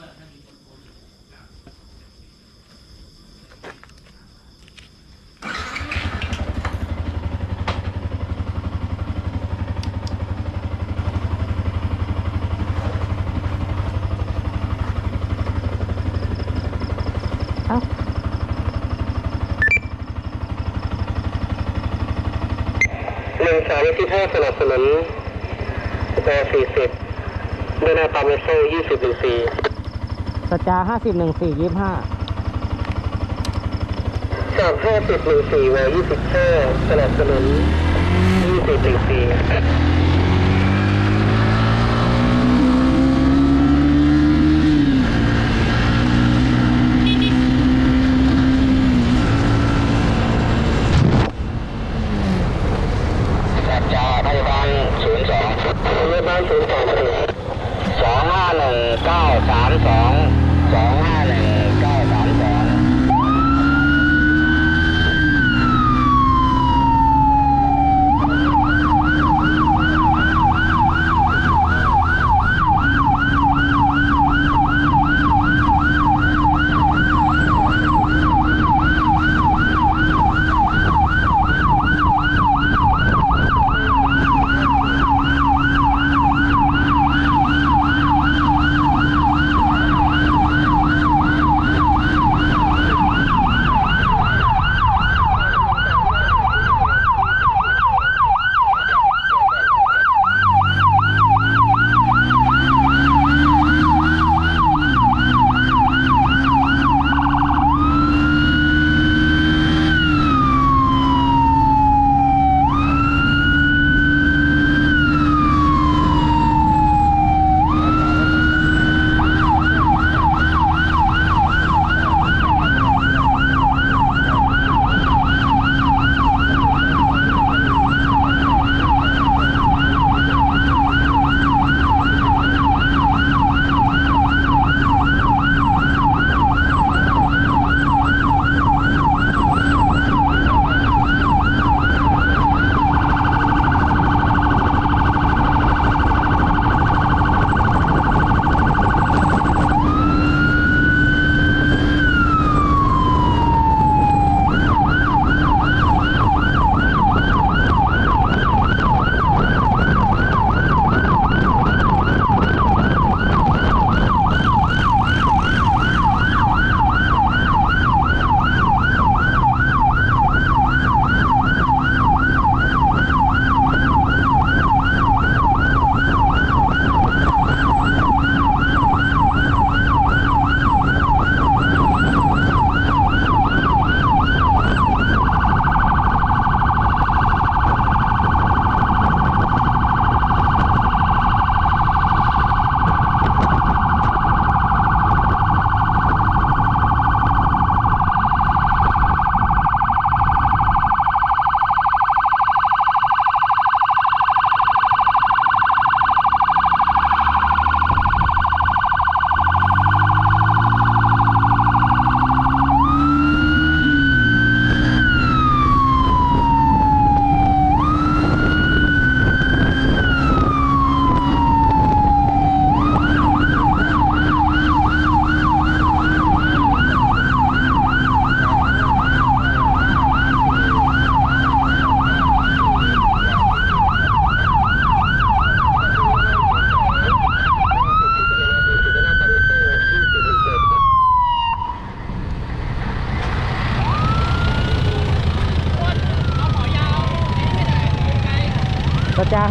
หนึ่งสามที่ห้สนับสนุนแปดสี่สิบเดินหน้าตาเมโซ่ยี่สิบหนึ่งสี่ สจาห้าสิบหนึ่งสี่ยี่ห้าสากห้าสิบหนึ่งสี่มายี่สิบห้าสนับสนุนยี่สิบหนึ่งสี่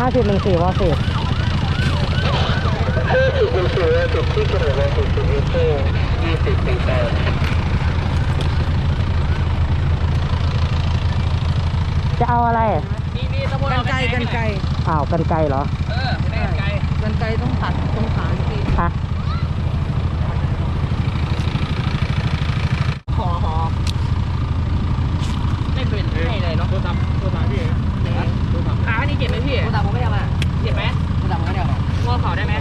สจาห้าสิบหนึ่งสี่วอสิบห้าสิบหนึ่งสี่มาสิบที่กระโดดมาสิบสิบเลโซ่ยี่สิบหนึ่งแปดจะเอาอะไรกันไกลกันไกลอ้าวกันไกลเหรอกันไกลต้องตัดตรงขาทีฮะหอหอไม่เป็นให้เลยเนาะตัวตับตัวตับพี่ขาอันนี้เจ็บไหมพี่ตัวตับผม อเข่าได้ไหม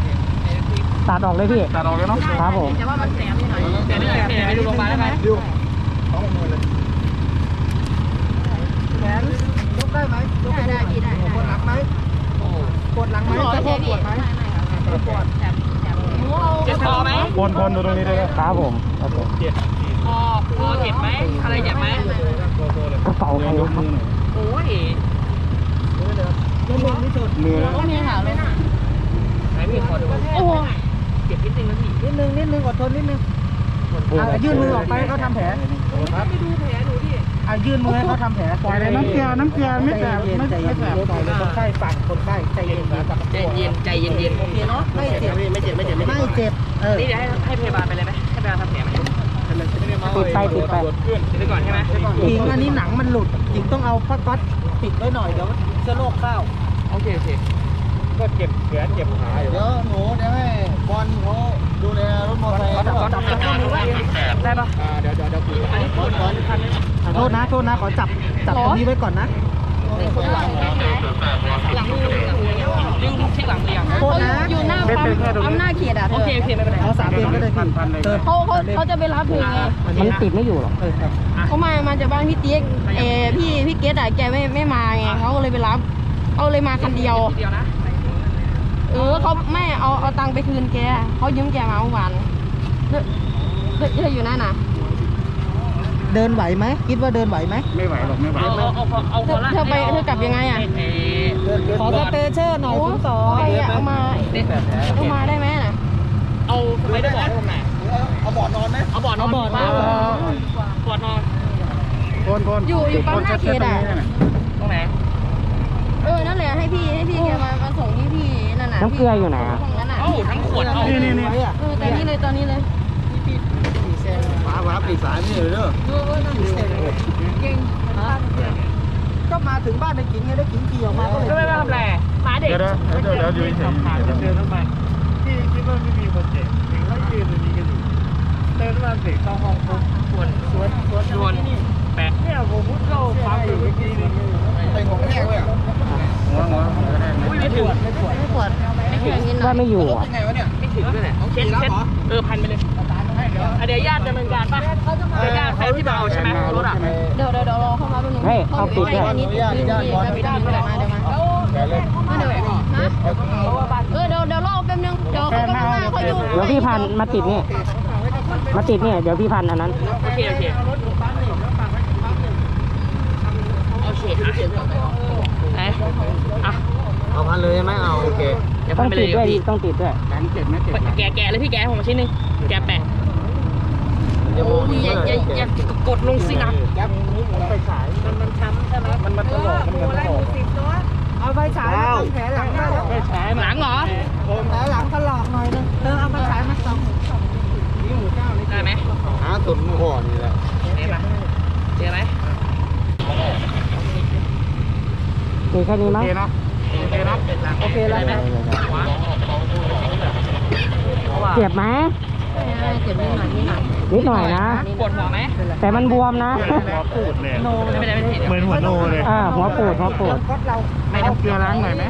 ตัดออกเลยพี่ตัดออกเลยเนาะครับผมแต่ว่ามันแสบนิดหน่อยแสบนิดหน่อยไปดูโรงพยาบาลได้ไหมดิวสองหมื่นเลยแขนยกได้ไหมยกได้ได้พี่ได้ปวดหลังไหมปวดหลังไหมสะโพกปวดไหมไม่ปวดเจ็บคอไหมคนคนดูตรงนี้ด้วยครับผมโอเคเจ็ดคอคอเจ็บไหมอะไรเจ็บไหมกระเป๋าใครยกวะมือหน่อยโอ้ยมือนะต้องมีหาเลยนะไหน พี่ขอดูโอ้เจ็บนิดนึงนะพี่นิดนึงนิดนึงอดทนนิดนึงอะยื่นมือออกไปเขาทำแผลไปดูแผลหนูดิอะยื่นมือให้เขาทำแผลปล่อยเลยน้ำเกลือน้ำเกลือไม่แสบไม่ใจไม่เย็นแสบปล่อยเลยคนไข้ฝั่งคนไข้ใจเย็นๆใจเย็นใจเย็นเย็นโอเคเนาะไม่เจ็บไม่เจ็บไม่เจ็บไม่ไม่เจ็บเออนี่เดี๋ยวให้ให้พยาบาลไปเลยไหมให้พยาบาลทำแผลไหมติดไปติดไปติดไปก่อนใช่ไหมหญิงอันนี้หนังมันหลุดหญิงต้องเอาผ้าก๊อซปิดไว้หน่อยเดี๋ยวเชื้อโรคเข้าโอเคโอเค ก็เจ็บแขนเจ็บขาอยู่เดี๋ยวหนูเดี๋ยวให้บอลเขาดูแลรถมอเตอร์ไซค์จับก่อนจับก่อนมือไว้ได้ปะเดี๋ยวเดี๋ยวเดี๋ยวคุยอันนี้ปวดคันขอโทษนะโทษนะขอจับจับตรงนี้ไว้ก่อนนะหลังมือนิ้วเช็คหลังเรียงโทษนะอยู่หน้าปั๊มอำนาจเขตอะเธโออเคโอเคไม่เป็นไรเอาสามเดือนก็ได้พี่เออเขาเขาเขาจะไปรับถึงไงมันติดไม่อยู่หรอกเออครับเขามามาจากบ้านพี่เติ๊กเออพี่พี่เกดอะแกไม่ไม่มาไงเขาก็เลยไปรับเขาเลยมาคันเดียว เดียวนะเออเขาไม่เอาเอาตังค์ไปคืนแกเขายืมแกมาเมื่อวานเธอเธอเธออยู่นั่นน่ะเดินไหวไหมคิดว่าเดินไหวไหมไม่ไหวหรอกไม่ไหวเอาเอาเอาเอาเธอเธอไปเธอกลับยังไงอะขอสเตเชอร์หน่อยโอ้คุณสอใครอะเอามาเอามาได้ไหมน่ะเอาไปได้บอร์ดตรงไหนเอาบอดนอนไหมเอาบอร์ดนอนบอร์ดมาบอร์ดนอนโคนโคนอยู่อยู่ปั๊มหน้าเขตอะตรงไหนเออนั่นแหละให้พี่ให้พี่แกมามาส่งที่พี่ นั่นน่ะน้ำเกลืออยู่ไหนอะห้องนั้นน่ะเอ้าทั้งขวดเอานี่นี่นี่ เออตอนนี้เลยตอนนี้เลยฟ้าฟ้าปีสายนี่เลยเด้อก็มาถึงบ้านในกิ่งไงได้กิ่งขี่ออกมาก็เลยก็ไม่ทำอะไรหมาเด็กเดี๋ยวเดี๋ยวเดี๋ยวอยู่เฉยๆเดินเข้ามาที่คิดว่าไม่มีคนเจ็บถึงเขายืนตรงนี้กันอยู่เดินมาเสร็จเข้าห้องปุ๊บส่วนส่วนส่วนแปะเนี่ยผมพูดเข้าปั๊มอยู่เมื่อกี้นี่ ไปหัวแห้งเลยอะหัวหัวหัวกระแทกอุ้ยไม่ถึงไม่ปวดไม่ปวดไม่ถึงนิดหน่ว่าอยไม่อยู่อะ ยังไงวะเนี่ยไม่ถึงด้วยแหละเช็ดเช็ดเออพันไปเลยอะเดี๋ยวญาติดำเนินการป่ะเดี๋ยวญาติแฟนพี่มาเอาใช่ไหมรถอะเดี๋ยวเดี๋ยวเดี๋ยวรอเข้ามาแป๊บนึงเขาปิดได้นิดนิดนิดนิดนิดได้ไม่ได้มาเดี๋ยวมามาเดี๋ยวฮะเออเดี๋ยวเดี๋ยวรอแป๊บนึงเดี๋ยวเขาก็มาเขาอยู่เดี๋ยวพี่พันมาติดนี่มาติดเนี่ยเดี๋ยวพี่พันอันนั้น โอเคโอเค โอเคไหนอะเอาพันเลยใช่ไหมเอาโอเคเดี๋ยวพันไปเลยเดี๋ยวพี่ต้องติดด้วยแขนเจ็บไหมเจ็บไหมแกะแกะเลยพี่แกะให้ผมมาชิ้นหนึงแกะแปะเดี๋ยวโอ้ยอย่าอย่าอย่ากดลงสินะมันมันตลกมันตลกเอาไฟฉายมาทำแผลหลังได้แล้วไม่ใช่หลังเหรอแผลหลังถลอกหน่อยนึงเธอเอาไฟฉายมาส่องได้ไหมหาตุนห่อนี่แหละเจอไหมเจอไหม มีแค่นี้โอมั้งเคเนาะโอเคเนาะโอเคแล้วนะเจ็บไหมเจ็บนิดหน่อยนิดหน่อยนิดหน่อยนะ ปวดหัวไหมแต่มันบวมนะหัวปูดเลยไม่เป็นไรไม่เป็นไรเหมือนหัวโนเลยอ่าหัวปูดหัวปูดก๊อตเราไม่ต้องเกลือล้างหน่อยไหม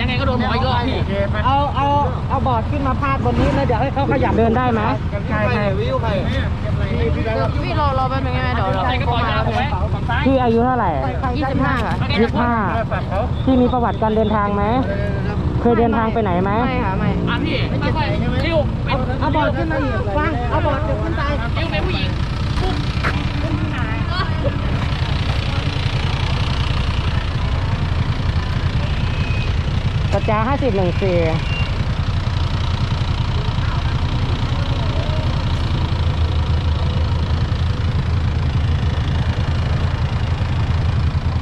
ยังไงก็โดนหมออีกรอบพี่โอเคไปเอาเอาเอาบอร์ดขึ้นมาพาดบนนี้แล้วเดี๋ยวให้เขาขยับเดินได้ไหมใครใครวิวใครพี่รอรอแป๊บนึงได้ไหมเดี๋ยวใส่กระเป๋ายาผมไหมฝั่งซ้ายพี่อายุเท่าไหร่ยี่สิบห้าค่ะยี่สิบห้าโทรศัพท์เขาพี่มีประวัติการเดินทางไหมเคยเดินทางไปไหนไหมไม่ค่ะไม่อะพี่ค่อยๆริ้วเป็นเอาบอร์ดขึ้นมาอีกฟังเอาบอร์ดขึ้นไป ริ้วเป็นผู้หญิง กระจาห้าสิบหนึ่งสี่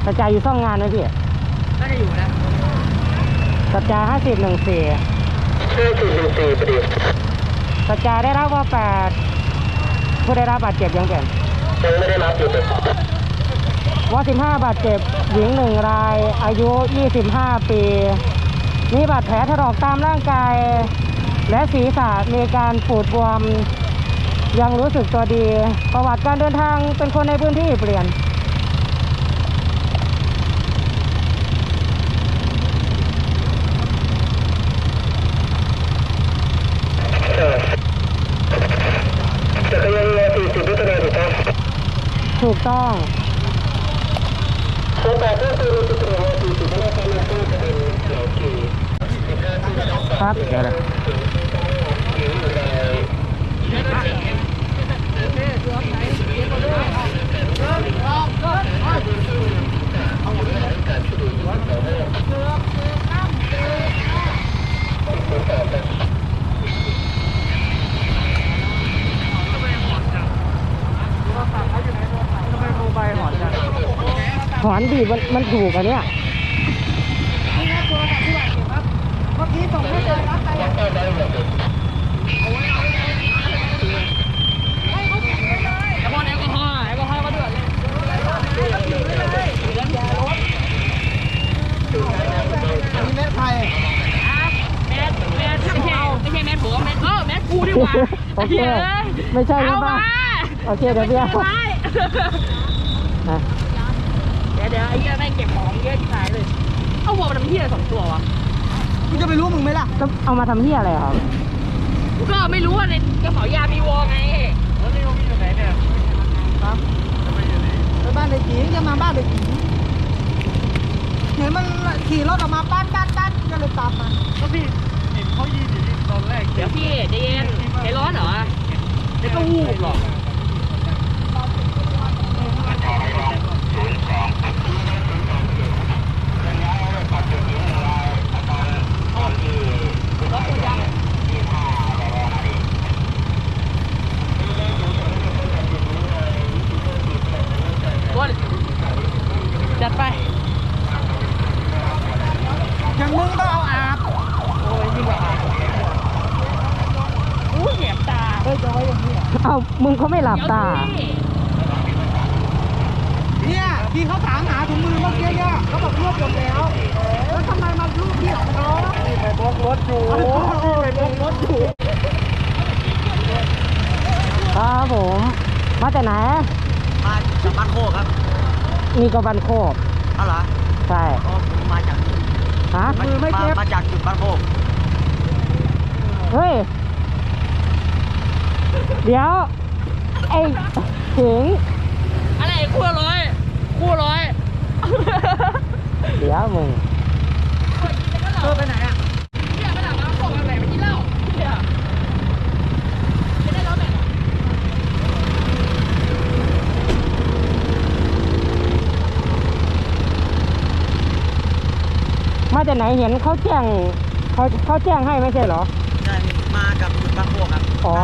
กระจายอยู่ซ่องงานไหมพี่น่าจะอยู่นะกระจาห้าสิบหนึ่งสี่ห้าสี่หนึ่งสี่พอดีกระจาได้รับว่าแปดผู้ได้รับบาดเจ็บยังเก่งยังไม่ได้รับอยู่แต่ว่าสิบห้าบาดเจ็บหญิงหนึ่งรายอายุยี่สิบห้าปี มีบาดแผลถลอกตามร่างกาย และศีรษะมีการปูดบวม ยังรู้สึกตัวดี ประวัติการเดินทางเป็นคนในพื้นที่เปลี่ยนเออจักรยานยนต์สี่สิบวิทยาถูกต้องถูกต้องโครับวิทยาการที่จะเดี๋ยวนะเถอ นบีบมันมันถูกอันเนี้ยนี่ครับตัวแบบที่บาดเจ็บครับ เมื่อกี้ส่งให้เลยรับไปอะแอลกอฮอล์แอลกอฮอล์แอลกอฮอล์ก็ด้วยเลยนี่แม่ไทยแมสแมสไม่ใช่ไม่ใช่แมสผมแมสเออแมสกูดีกว่าโอเค ไม่ใช่เอาใช่ปะมา โอเคเดี๋ยวพี่เอาไม่ใช่อะ เดี๋ยวเดี๋ยวไอ้เหี้ยแม่งเก็บของเยอะที่หายเลย เอาวัวมาทำเหี้ยอะไรสองตัววะกูจะไปรู้มึงไหมล่ะแล้วเอามาทำที่อะไรครับกูก็ไม่รู้ว่าในกระเป๋ายามีวอไงแล้วนี่เขามีอยู่ไหนเนี่ยครับจะไปอยู่ไหนไปบ้านเด็กหญิงจะมาบ้านเด็กหญิงเห็นมันขี่รถออกมาป้านป้านป้านก็เลยตามมาก็พี่เห็นเขายืนอยู่ที่ตอนแรกเดี๋ยวพี่ใจเย็นใจร้อนเหรอเดี๋ยวก็วูบหรอกบน จัดไป อย่างมึงต้องเอาอาบ โอ้ยจริงกว่าอู้แสบตา เฮ้ยจะไว้อย่างนี้เหรอเอามึงเขาไม่หลับตาเนี่ยที่เขาถามหาถุงมือเมื่อกี้เนี่ย เขาบแล้วแล้วทำไมมารูปที่ของเขาไปบล็อกรถอยู่ไปบล็อกรถอยู่ครับผม มาแต่ไหน มาจากบ้านโคกครับ นี่ก็บันโคกเอาเหรอ ใช่อ๋อผมมาจากฮะมือไม่เจ็บมาจากจุดบ้านโคกเฮ้ย เดี๋ยว ไอ้ถึง อะไรคู่ละร้อยคู่ละร้อย เดี๋ยวมึงเออไปไหนอะเนี่ยมาถามมาส่งอะไรไปกินเหล้าเนี่ยไม่ได้แล้วแหละมาแต่ไหนเห็นเขาแจ้งเขาเขาแจ้งให้ไม่ใช่เหรอใช่มากับจุดบ้านโคกครับอ๋อ